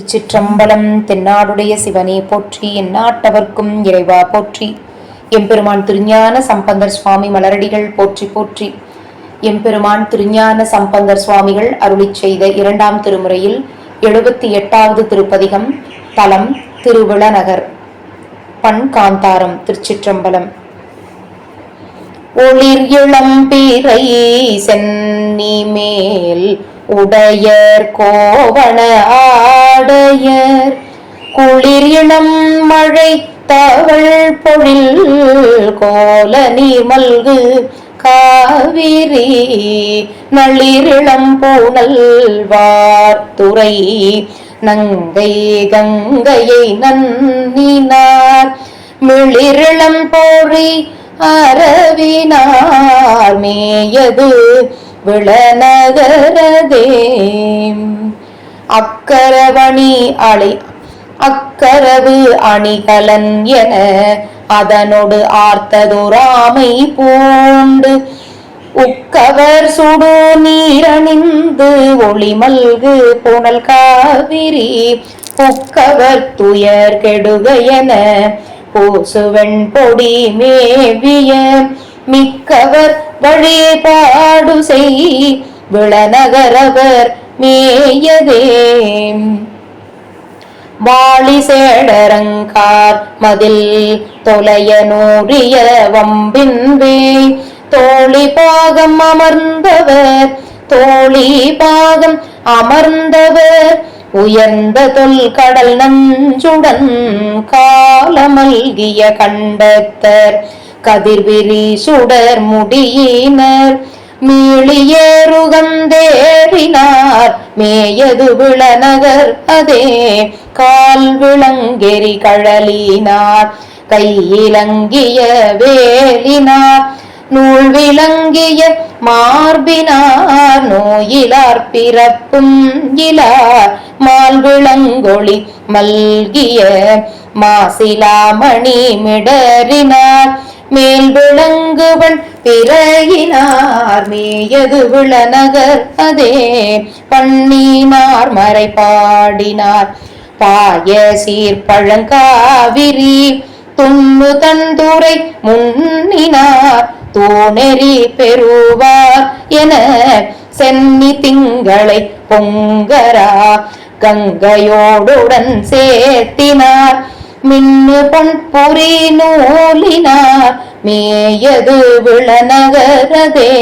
திருச்சிற்றம்பலம் தென்னாடுடைய சிவனே போற்றி எந்நாட்டவர்க்கும் இறைவா போற்றி. எம்பெருமான் திருஞான சம்பந்தர் சுவாமி மலரடிகள் போற்றி போற்றி. எம்பெருமான் திருஞான சம்பந்தர் சுவாமிகள் அருளி செய்த இரண்டாம் திருமுறையில் எழுபத்தி எட்டாவது திருப்பதிகம் தலம் திருவிழநகர். பண் காந்தாரம் திருச்சிற்றம்பலம். ஒளிர் இளம்பீரை சென்னி மேல் உடையர் கோவண ஆடையர் குளிர் இளம் மழை தவள் பொழில் கோல நீர் மல்கு காவிரி நள்ளிரிளம் பூனல் வார்த்துறை நங்கை கங்கையை நன்னினார் மிளிரிளம் போரி அரவினார் மேயது விளநகரதே அக்கரவணி அலை அக்கரவு அணிகலன் என அதனோடு ஆர்த்ததுராமை பூண்டு. உக்கவர் சுடு நீரணிந்து ஒளிமல்கு புனல் காவிரி. புக்கவர் துயர் கெடுக என பூசுவெண் பொடி மேவிய. மிக்கவர் வழிபாடு செய் விளநகரவர் மேயதே. வாளி சேடரங்கார் மதில் தொலைய நூறிய வம்பின்வே தோழி பாகம் அமர்ந்தவர் தோழி பாகம் அமர்ந்தவர். உயர்ந்த தொல் கடல் நஞ்சுடன் காலமல்கிய கண்டத்தர். கதிர்விரி சுடர் முடியினர் மீளியேறுகந்தேறினார் மேயது விளநகர் அதே. கால் விளங்கெறி கழலினார். கையிலங்கிய வேலினார். நூல் விளங்கிய மார்பினார். நோயிலார் பிறப்பும் இலார். மால் விளங்கொளி மல்கிய மாசிலாமணி மிடறினார். மேல் விளங்குவன் பிறையினார் மேயது விளநகர் அதே. பண்ணினார் மறை பாடினார் பாய சீர்பழங்காவிரி. துண்ணு தந்துரை முன்னினார் தூணெறி பெறுவார் என சென்னி திங்களை பொங்கரா. கங்கையோடுடன் சேர்த்தினார் மின்னு பொன் பொறி நூலினார். மேயது விளநகரதே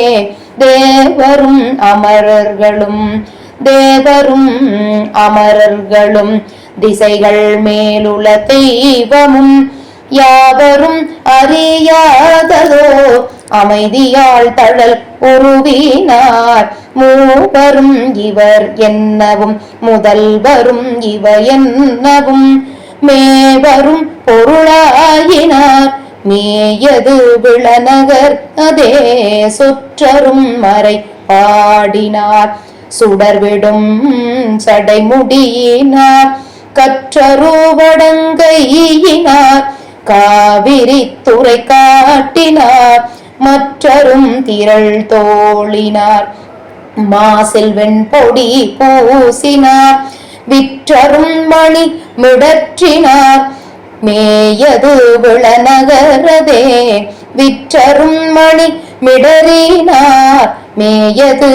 தேவரும் அமரர்களும் தேவரும் அமரர்களும் திசைகள் மேலுள தெய்வமும் யாவரும் அறியாததோ அமைதியால் தழல் உருவினார். மூவரும் இவர் என்னவும் முதல்வரும் இவ என்னவும் மேவரும் பொருளாயினார். மேயது விளநகர்? அதே சுற்றரும் மறை பாடினார் சுடர்விடும் சடைமுடியினார். கற்றரூவடங்கையினார் காவிரி துறை காட்டினார். மற்றரும் திரள் தோழினார் மாசில் பொடி பூசினார். விற்றரும் மணி மிடற்றினார். மே மேயது விளநகரதே. விற்றரும் மணி மிடறினார் மேயது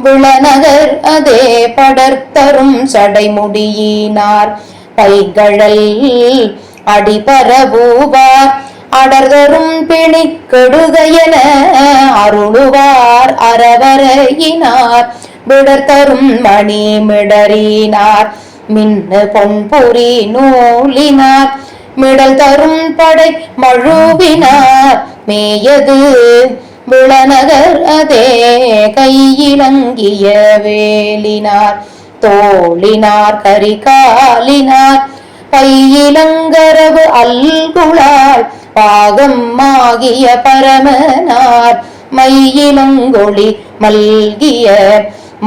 விளநகர் அதே. படர்த்தரும் சடைமுடியினார் பைகழல் அடிபரவுவார். அடர்தரும் பிணி கெடுகையென அருளுவார் அறவரையினார். விடர்த்தரும் மணி மிடறினார். மின்னு பொன்புரி நூலினார். மிடல் தரும் படை மழுவினார் மேயது விளநகர் அதே கையிலங்கிய வேலினார் தோளினார் கரிகாலினார் பையிலங்கரவு அல்குளாள் பாகம் ஆகிய பரமனார் மையிலங்கொளி மல்கிய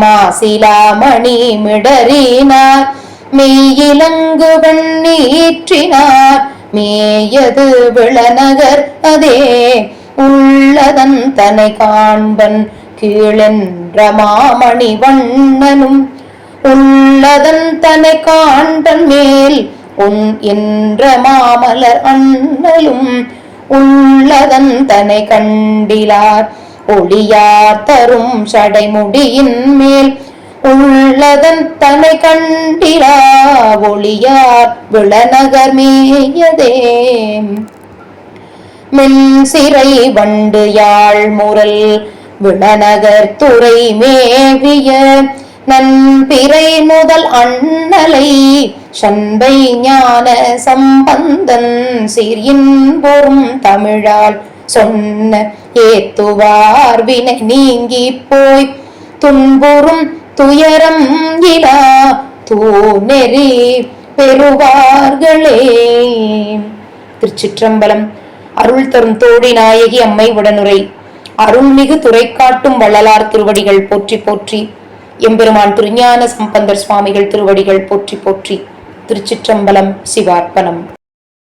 மாசிலாமணி மிடறினார். மெய்யிலங்கு வெண்ணீற்றினார். மேயது விளநகர் அதே. உள்ளதன் தனை காண்பன் கீழென்ற மாமணி வண்ணனும். உள்ளதன் தனை காண்பன் மேல் உன் என்ற மாமலர் அண்ணலும். உள்ளதன் தனை கண்டிலார். ஒளியார் தரும் சடைமுடியின் மேல் உள்ளதன் தனை கண்டிரா ஒளியார் விளநகர் மேயதே. மென் சிறை வண்டு யாழ் முரல் விளநகர் துறை மேவிய நன்பிறை முதல் அண்ணலை சண்பை ஞான சம்பந்தன் சீரியின் தமிழால் சொன்ன ஏத்துவார் வினை நீங்கி போய் துன்புறும் துயரம் இலா தூநெறி பெறுவார்களே. திருச்சிற்றம்பலம். அருள் தரும் தோழி நாயகி அம்மை உடனுரை. அருள்மிகு துறை காட்டும் வள்ளலார் திருவடிகள் போற்றி போற்றி. எம்பெருமான் திருஞான சம்பந்தர் சுவாமிகள் திருவடிகள் போற்றி போற்றி. திருச்சிற்றம்பலம் சிவார்ப்பணம்.